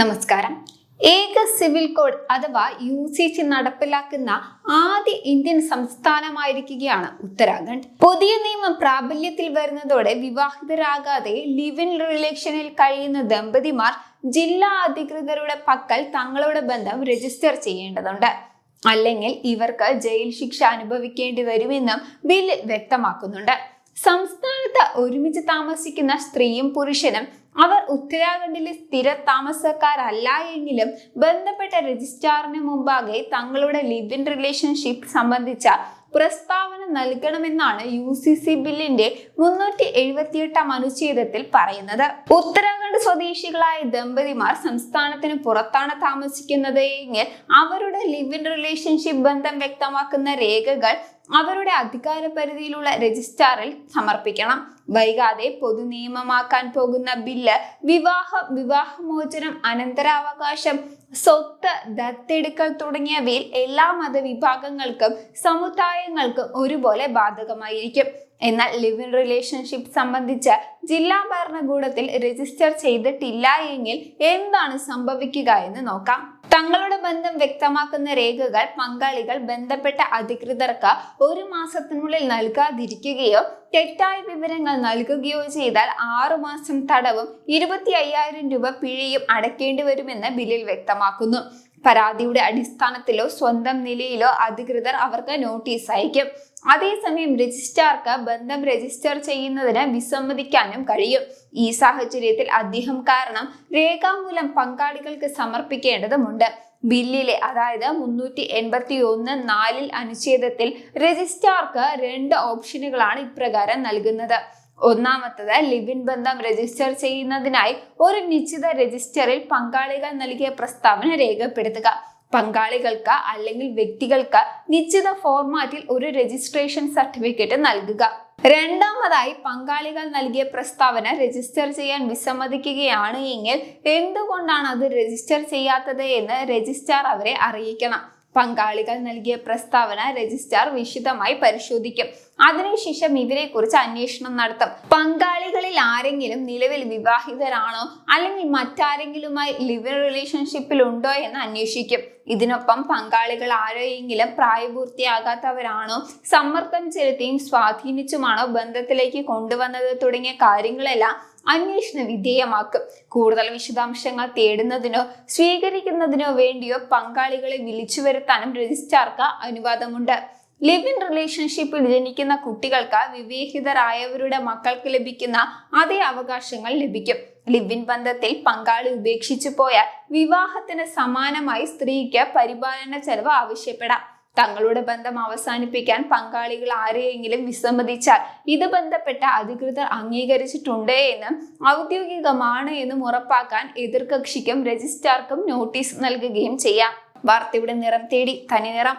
നമസ്കാരം. ഏക civil code അഥവാ യു സി സി നടപ്പിലാക്കുന്ന ആദ്യ ഇന്ത്യൻ സംസ്ഥാനമായിരിക്കുകയാണ് ഉത്തരാഖണ്ഡ്. പുതിയ നിയമം പ്രാബല്യത്തിൽ വരുന്നതോടെ വിവാഹിതരാകാതെ ലിവ് ഇൻ റിലേഷനിൽ കഴിയുന്ന ദമ്പതിമാർ ജില്ലാ അധികൃതരുടെ പക്കൽ തങ്ങളുടെ ബന്ധം രജിസ്റ്റർ ചെയ്യേണ്ടതുണ്ട്. അല്ലെങ്കിൽ ഇവർക്ക് ജയിൽ ശിക്ഷ അനുഭവിക്കേണ്ടി വരുമെന്നും ബില്ലിൽ വ്യക്തമാക്കുന്നുണ്ട്. സംസ്ഥാനത്ത് ഒരുമിച്ച് താമസിക്കുന്ന സ്ത്രീയും പുരുഷനും അവർ ഉത്തരാഖണ്ഡിലെ സ്ഥിര താമസക്കാരല്ല എങ്കിലും ബന്ധപ്പെട്ട രജിസ്ട്രാറിന് മുമ്പാകെ തങ്ങളുടെ ലിവ് ഇൻ റിലേഷൻഷിപ്പ് സംബന്ധിച്ച പ്രസ്താവന നൽകണമെന്നാണ് യു സി സി ബില്ലിന്റെ മുന്നൂറ്റി എഴുപത്തിയെട്ടാം അനുച്ഛേദത്തിൽ പറയുന്നത്. ഉത്തരാഖണ്ഡ് സ്വദേശികളായ ദമ്പതിമാർ സംസ്ഥാനത്തിന് പുറത്താണ് താമസിക്കുന്നത് എങ്കിൽ അവരുടെ ലിവ് ഇൻ റിലേഷൻഷിപ്പ് ബന്ധം വ്യക്തമാക്കുന്ന രേഖകൾ അവരുടെ അധികാര പരിധിയിലുള്ള രജിസ്ട്രാറിൽ സമർപ്പിക്കണം. വൈകാതെ പൊതുനിയമമാക്കാൻ പോകുന്ന ബില്ല് വിവാഹ വിവാഹമോചനം അനന്തരാവകാശം സ്വത്ത് ദത്തെടുക്കൽ തുടങ്ങിയവയിൽ എല്ലാ മതവിഭാഗങ്ങൾക്കും സമുദായങ്ങൾക്കും ഒരുപോലെ ബാധകമായിരിക്കും. എന്നാൽ ലിവ് ഇൻ റിലേഷൻഷിപ്പ് സംബന്ധിച്ച് ജില്ലാ ഭരണകൂടത്തിൽ രജിസ്റ്റർ ചെയ്തിട്ടില്ല എങ്കിൽ എന്താണ് സംഭവിക്കുക എന്ന് നോക്കാം. തങ്ങളുടെ ബന്ധം വ്യക്തമാക്കുന്ന രേഖകൾ പങ്കാളികൾ ബന്ധപ്പെട്ട അധികൃതർക്ക് ഒരു മാസത്തിനുള്ളിൽ നൽകാതിരിക്കുകയോ തെറ്റായ വിവരങ്ങൾ നൽകുകയോ ചെയ്താൽ ആറുമാസം തടവും ഇരുപത്തി അയ്യായിരം രൂപ പിഴയും അടയ്ക്കേണ്ടി വരുമെന്ന് ബില്ലിൽ വ്യക്തമാക്കുന്നു. പരാതിയുടെ അടിസ്ഥാനത്തിലോ സ്വന്തം നിലയിലോ അധികൃതർ അവർക്ക് നോട്ടീസ് അയക്കും. അതേസമയം രജിസ്ട്രാർക്ക് ബന്ധം രജിസ്റ്റർ ചെയ്യുന്നതിന് വിസമ്മതിക്കാനും കഴിയും. ഈ സാഹചര്യത്തിൽ അദ്ദേഹം കാരണം രേഖാമൂലം പങ്കാളികൾക്ക് സമർപ്പിക്കേണ്ടതുണ്ട് ബില്ലിലെ അതായത് മുന്നൂറ്റി എൺപത്തി ഒന്ന് നാലിൽ അനുച്ഛേദത്തിൽ രജിസ്ട്രാർക്ക് രണ്ട് ഓപ്ഷനുകളാണ് ഇപ്രകാരം നൽകുന്നത്. ഒന്നാമത്തത് ലിവിൻ ബന്ധം രജിസ്റ്റർ ചെയ്യുന്നതിനായി ഒരു നിശ്ചിത രജിസ്റ്ററിൽ പങ്കാളികൾ നൽകിയ പ്രസ്താവന രേഖപ്പെടുത്തുക. പങ്കാളികൾക്ക് അല്ലെങ്കിൽ വ്യക്തികൾക്ക് നിശ്ചിത ഫോർമാറ്റിൽ ഒരു രജിസ്ട്രേഷൻ സർട്ടിഫിക്കറ്റ് നൽകുക. രണ്ടാമതായി പങ്കാളികൾ നൽകിയ പ്രസ്താവന രജിസ്റ്റർ ചെയ്യാൻ വിസമ്മതിക്കുകയാണ് എങ്കിൽ എന്തുകൊണ്ടാണ് അത് രജിസ്റ്റർ ചെയ്യാത്തത് എന്ന് രജിസ്ട്രാർ അവരെ അറിയിക്കണം. പങ്കാളികൾ നൽകിയ പ്രസ്താവന രജിസ്ട്രാർ വിശദമായി പരിശോധിക്കും. അതിനുശേഷം ഇവരെ കുറിച്ച് അന്വേഷണം നടത്തും. പങ്കാളികളിൽ ആരെങ്കിലും നിലവിൽ വിവാഹിതരാണോ? അല്ലെങ്കിൽ മറ്റാരെങ്കിലുമായി ലിവർ റിലേഷൻഷിപ്പിൽ ഉണ്ടോ എന്ന് അന്വേഷിക്കും. ഇതിനൊപ്പം പങ്കാളികൾ ആരെയെങ്കിലും പ്രായപൂർത്തിയാകാത്തവരാണോ? സമ്മർദ്ദം ചെലുത്തിയും സ്വാധീനിച്ചുമാണോ ബന്ധത്തിലേക്ക് കൊണ്ടുവന്നത് തുടങ്ങിയ കാര്യങ്ങളെല്ലാം അന്വേഷണ വിധേയമാക്കും. കൂടുതൽ വിശദാംശങ്ങൾ തേടുന്നതിനോ സ്വീകരിക്കുന്നതിനോ വേണ്ടിയോ പങ്കാളികളെ വിളിച്ചു വരുത്താനും രജിസ്ട്രാർക്ക് അനുവാദമുണ്ട്. ലിവ് ഇൻ റിലേഷൻഷിപ്പിൽ ജനിക്കുന്ന കുട്ടികൾക്ക് വിവേഹിതരായവരുടെ മക്കൾക്ക് ലഭിക്കുന്ന അതേ അവകാശങ്ങൾ ലഭിക്കും. ലിവ് ഇൻ ബന്ധത്തിൽ പങ്കാളി ഉപേക്ഷിച്ചു പോയാൽ വിവാഹത്തിന് സമാനമായി സ്ത്രീക്ക് പരിപാലന ചെലവ് ആവശ്യപ്പെടാം. തങ്ങളുടെ ബന്ധം അവസാനിപ്പിക്കാൻ പങ്കാളികൾ ആരെയെങ്കിലും വിസമ്മതിച്ചാൽ ഇത് ബന്ധപ്പെട്ട അധികൃതർ അംഗീകരിച്ചിട്ടുണ്ട് എന്നും ഔദ്യോഗികമാണ് എന്നും ഉറപ്പാക്കാൻ എതിർകക്ഷിക്കും രജിസ്ട്രാർക്കും നോട്ടീസ് നൽകുകയും ചെയ്യാം. വാർത്തയുടെ നിറം തേടി തനി നിറം.